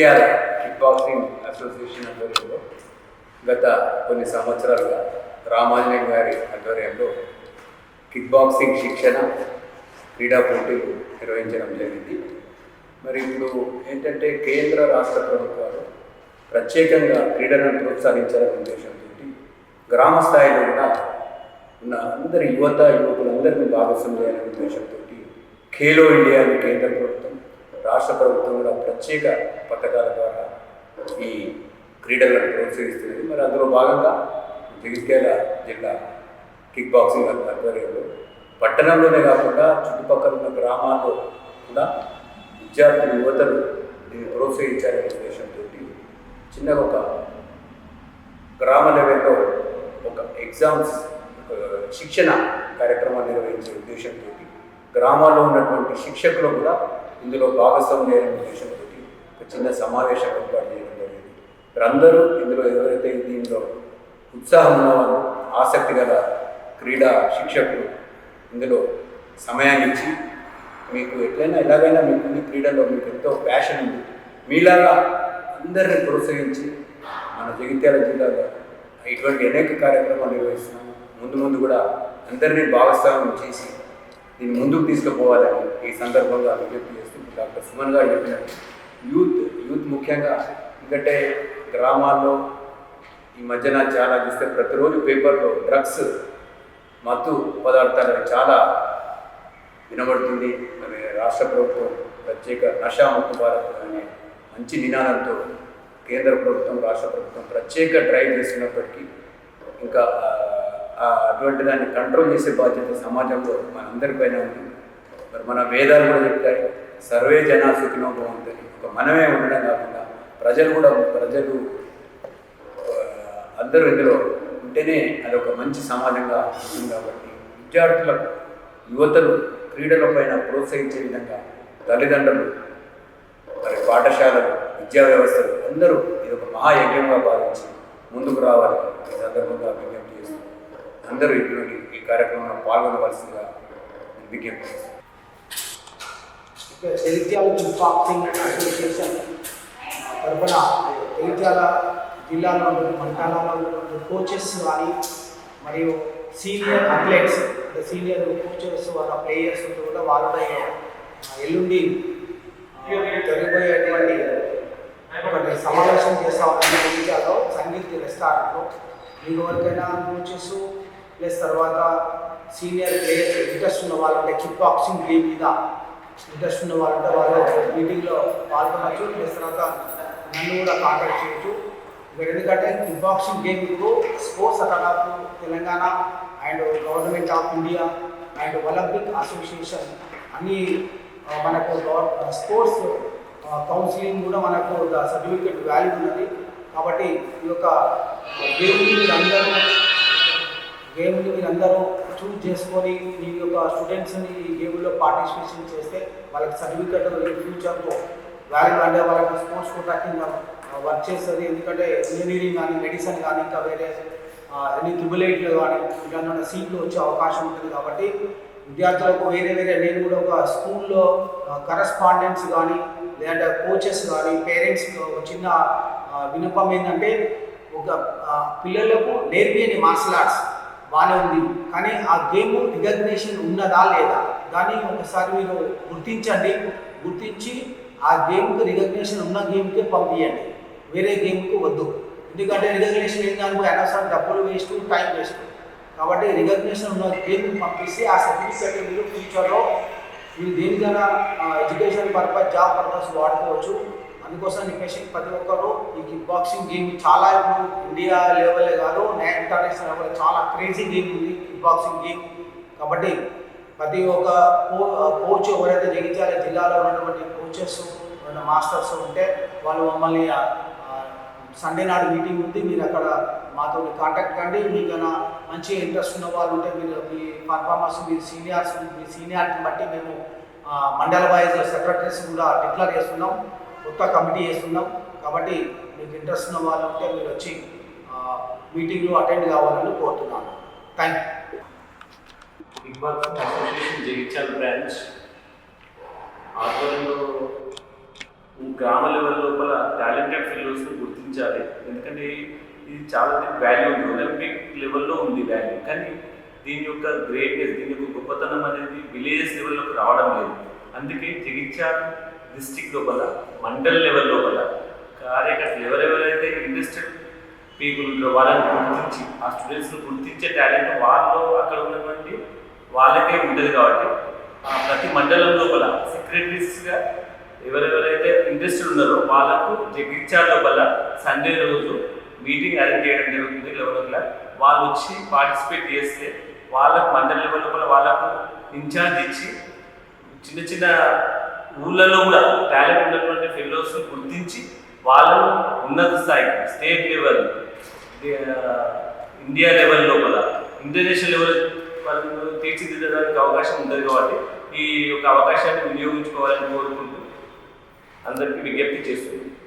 NTR kick boxing association ఆధ్వర్యంలో గత కొన్ని సంవత్సరాలుగా రామాంజనేయ గారి ఆధ్వర్యంలో కిక్ బాక్సింగ్ శిక్షణ క్రీడా పోటీలు నిర్వహించడం జరిగింది. మరి ఇప్పుడు ఏంటంటే కేంద్ర రాష్ట్ర ప్రభుత్వాలు ప్రత్యేకంగా క్రీడలను ప్రోత్సహించాలనే ఉద్దేశంతో గ్రామ స్థాయిలో కూడా ఉన్న అందరి యువత యువకులందరినీ భాగస్వామ్యం చేయాలనే ఉద్దేశంతో ఖేలో ఇండియా అని కేంద్ర ప్రభుత్వం రాష్ట్ర ప్రభుత్వం కూడా ప్రత్యేక పథకాల ద్వారా ఈ క్రీడలను ప్రోత్సహిస్తుంది మరి అందులో భాగంగా జగిత్యాల జిల్లా కిక్ బాక్సింగ్ ఆధ్వర్యంలో పట్టణంలోనే కాకుండా చుట్టుపక్కల ఉన్న గ్రామాల్లో కూడా విద్యార్థులు యువతలు దీన్ని ప్రోత్సహించాలనే ఉద్దేశంతో చిన్న ఒక గ్రామ లెవెల్లో ఒక ఎగ్జామ్స్ శిక్షణ కార్యక్రమాన్ని నిర్వహించే ఉద్దేశంతో గ్రామాల్లో ఉన్నటువంటి శిక్షకులు కూడా ఇందులో భాగస్వామ్యం చేయాలనే పెట్టి ఒక చిన్న సమావేశం ఏర్పాటు చేయడం జరిగింది. అందరూ ఇందులో ఎవరైతే దీనిలో ఉత్సాహం ఉన్నవారు ఆసక్తి గల క్రీడా శిక్షకులు ఇందులో సమయాన్ని ఇచ్చి మీకు ఎట్లయినా ఎలాగైనా మీకు ఈ క్రీడలో మీకు ఎంతో ప్యాషన్ ఉంది. మీలాగా అందరిని ప్రోత్సహించి మన జగిత్యాల జిల్లాలో ఇటువంటి అనేక కార్యక్రమాలు నిర్వహిస్తున్నాము ముందు ముందు కూడా అందరినీ భాగస్వామ్యం చేసి దీన్ని ముందుకు తీసుకుపోవాలని ఈ సందర్భంగా విజ్ఞప్తి డాక్టర్ సుమన్ గారు చెప్పినట్టు యూత్ యూత్ ముఖ్యంగా ఎందుకంటే గ్రామాల్లో ఈ మధ్యన చాలా చూస్తే ప్రతిరోజు పేపర్లో డ్రగ్స్ మత్తు పదార్థాలు చాలా వినబడుతుంది. మరి రాష్ట్ర ప్రభుత్వం ప్రత్యేక నషా ముక్త భారత్ అనే మంచి నినాదంతో కేంద్ర ప్రభుత్వం రాష్ట్ర ప్రభుత్వం ప్రత్యేక డ్రైవ్ చేస్తున్నప్పటికీ ఇంకా ఆ, అటువంటి దాన్ని కంట్రోల్ చేసే బాధ్యత సమాజంలో మనందరిపైన ఉంది. మరి మన వేదాలు కూడా చెప్తాయి. సర్వే జన సుఖినో భవంతని ఒక మనమే ఉండడం కాకుండా ప్రజలు కూడా ప్రజలు అందరూ ఇందులో ఉంటేనే అది ఒక మంచి సమాజంగా ఉంటుంది కాబట్టి విద్యార్థులకు యువతలు క్రీడలపైన ప్రోత్సహించే విధంగా తల్లిదండ్రులు మరి పాఠశాలలు విద్యా వ్యవస్థలు అందరూ ఇది ఒక మహాయజ్ఞంగా భావించి ముందుకు రావాలి ఈ సందర్భంగా విజ్ఞప్తి చేస్తూ అందరూ ఇటువంటి ఈ కార్యక్రమంలో పాల్గొనవలసిందిగా విజ్ఞప్తి చేస్తారు జగిత్యాల కిక్ బాక్సింగ్ అసోసియేషన్ తరఫున జగిత్యాల జిల్లాలో ఉన్నటువంటి మండలాల్లో ఉన్నటువంటి కోచెస్ కానీ మరియు సీనియర్ అథ్లెట్స్ అంటే సీనియర్ కోచెస్ వాళ్ళ ప్లేయర్స్ కూడా వాళ్ళ ఎల్లుండి జరిగిపోయేటువంటి జరగబోయేటువంటి ఒకటి సమావేశం చేస్తామని జగిత్యాలో సంగీత్ రెస్టారెంట్లో మీకు ఎవరికైనా కోచెస్ ప్లస్ తర్వాత సీనియర్ ప్లేయర్స్ ఇంట్రెస్ట్ ఉన్న వాళ్ళు అంటే కిక్ బాక్సింగ్ గేమ్ మీద ఇంట్రెస్ట్ ఉన్న వాళ్ళు ఉంటే వాళ్ళు మీటింగ్లో పాల్గొనవచ్చు ప్లస్ తర్వాత నన్ను కూడా కాంటాక్ట్ చేయొచ్చు. ఇక్కడ ఎందుకంటే కిక్ బాక్సింగ్ గేమ్ ఇప్పుడు sports academy Telangana and government of India and Olympic association అన్ని మనకు స్పోర్ట్స్ కౌన్సిలింగ్ కూడా మనకు సర్టిఫికేట్ వాల్యూ ఉన్నది. కాబట్టి ఈ యొక్క గేమ్ని మీరు అందరూ గేమ్ని మీరు అందరూ చూస్ చేసుకొని మీ యొక్క స్టూడెంట్స్ని ఈ గేమ్లో పార్టిసిపేషన్ చేస్తే వాళ్ళకి సర్టిఫికెట్ ఫ్యూచర్లో వాల్యూ అంటే వాళ్ళకి స్పోర్ట్స్ కూడా కింద వర్క్ చేస్తుంది. ఎందుకంటే ఇంజనీరింగ్ కానీ మెడిసిన్ కానీ ఇంకా వేరే ఎన్ని ట్రిపుల్ కానీ ఇలాంటి సీట్లు వచ్చే అవకాశం ఉంటుంది కాబట్టి విద్యార్థులకు వేరే వేరే నేను కూడా ఒక స్కూల్లో కరస్పాండెంట్స్ కానీ లేదంటే కోచెస్ కానీ పేరెంట్స్ చిన్న వినపం ఏంటంటే ఒక పిల్లలకు నేర్పియని మార్షల్ ఆర్ట్స్ బాగానే ఉంది. కానీ ఆ గేమ్ రికగ్నేషన్ ఉన్నదా లేదా దాన్ని ఒకసారి మీరు గుర్తించండి. గుర్తించి ఆ గేమ్కి రికగ్నేషన్ ఉన్న గేమ్కే పంపించండి వేరే గేమ్కి వద్దు. ఎందుకంటే రికగ్నేషన్ ఏం కాదు అనవసరం డబ్బులు వేస్ట్ టైం వేస్ట్. కాబట్టి రికగ్నేషన్ ఉన్న గేమ్కి పంపిస్తే ఆ సర్టిఫికేట్ మీరు ఫ్యూచర్లో మీరు దేనికైనా ఎడ్యుకేషన్ పర్పస్ జాబ్ పర్పస్ వాడుకోవచ్చు. అందుకోసం చెప్పేసి ప్రతి ఒక్కరు ఈ కిక్ బాక్సింగ్ గేమ్ చాలా ఇప్పుడు ఇండియా లెవెలే కాదు ఇంటర్నేషనల్ లెవెల్ చాలా క్రేజీ గేమ్ ఉంది కిక్ బాక్సింగ్ గేమ్. కాబట్టి ప్రతి ఒక్క కో- కోచ్ ఎవరైతే జగించాలి జిల్లాలో ఉన్నటువంటి కోచెస్ మాస్టర్స్ ఉంటే వాళ్ళు మమ్మల్ని సండే నాడు మీటింగ్ ఉంది మీరు అక్కడ మాతో కాంటాక్ట్ కండి. మీకైనా మంచి ఇంట్రెస్ట్ ఉన్న వాళ్ళు ఉంటే మీరు మీ పర్ఫార్మెన్స్ మీ సీనియర్స్ మీ సీనియారిటీని బట్టి మేము మండల వైజ్ సెక్రటరీస్ కూడా డిక్లేర్ చేస్తున్నాం. కొత్త కమిటీ చేస్తున్నాం. కాబట్టి మీకు ఇంట్రెస్ట్ ఉన్న వాళ్ళు ఉంటే మీరు వచ్చి మీటింగ్లో అటెండ్ కావాలని కోరుతున్నాను. Thank you big boss association Jagtial branch ఆధ్వర్యంలో గ్రామ లెవెల్ లోపల గుర్తించాలి. ఎందుకంటే ఇది చాలా వాల్యూ ఉంది. ఒలింపిక్ లెవెల్లో ఉంది వాల్యూ కానీ దీని యొక్క గ్రేట్నెస్ దీని యొక్క గొప్పతనం అనేది విలేజెస్ లెవెల్లోకి రావడం లేదు. అందుకే జగిత్యాల డిస్టిక్ లోపల మండల్ లెవెల్ లోపల కార్యకర్తలు ఎవరెవరైతే ఇంట్రెస్టెడ్ పీపుల్ వాళ్ళని గుర్తించి ఆ స్టూడెంట్స్ని గుర్తించే టాలెంట్ వాళ్ళు అక్కడ ఉన్నటువంటి వాళ్ళకే ఉంటుంది కాబట్టి ఆ ప్రతి మండలం లోపల సెక్రటరీస్గా ఎవరెవరైతే ఇంట్రెస్టెడ్ ఉన్నారో వాళ్ళకు జగిత్యాల లోపల సండే రోజు మీటింగ్ అరేంజ్ చేయడం జరుగుతుంది లెవెన్ ఓ క్లాక్ వాళ్ళు వచ్చి పార్టిసిపేట్ చేస్తే వాళ్ళకు మండల లెవెల్ లోపల వాళ్ళకు ఇన్ఛార్జ్ ఇచ్చి చిన్న చిన్న ఊళ్ళలో కూడా టాలెంట్ ఉన్నటువంటి ఫెలోస్ గుర్తించి వాళ్ళను ఉన్నత స్థాయి స్టేట్ లెవెల్ ఇండియా లెవెల్ లోపల ఇంటర్నేషనల్ లెవెల్ వాళ్ళు తీర్చిదిద్దడానికి అవకాశం ఉంటుంది కాబట్టి ఈ యొక్క అవకాశాన్ని వినియోగించుకోవాలని కోరుకుంటూ అందరికీ విజ్ఞప్తి చేస్తుంది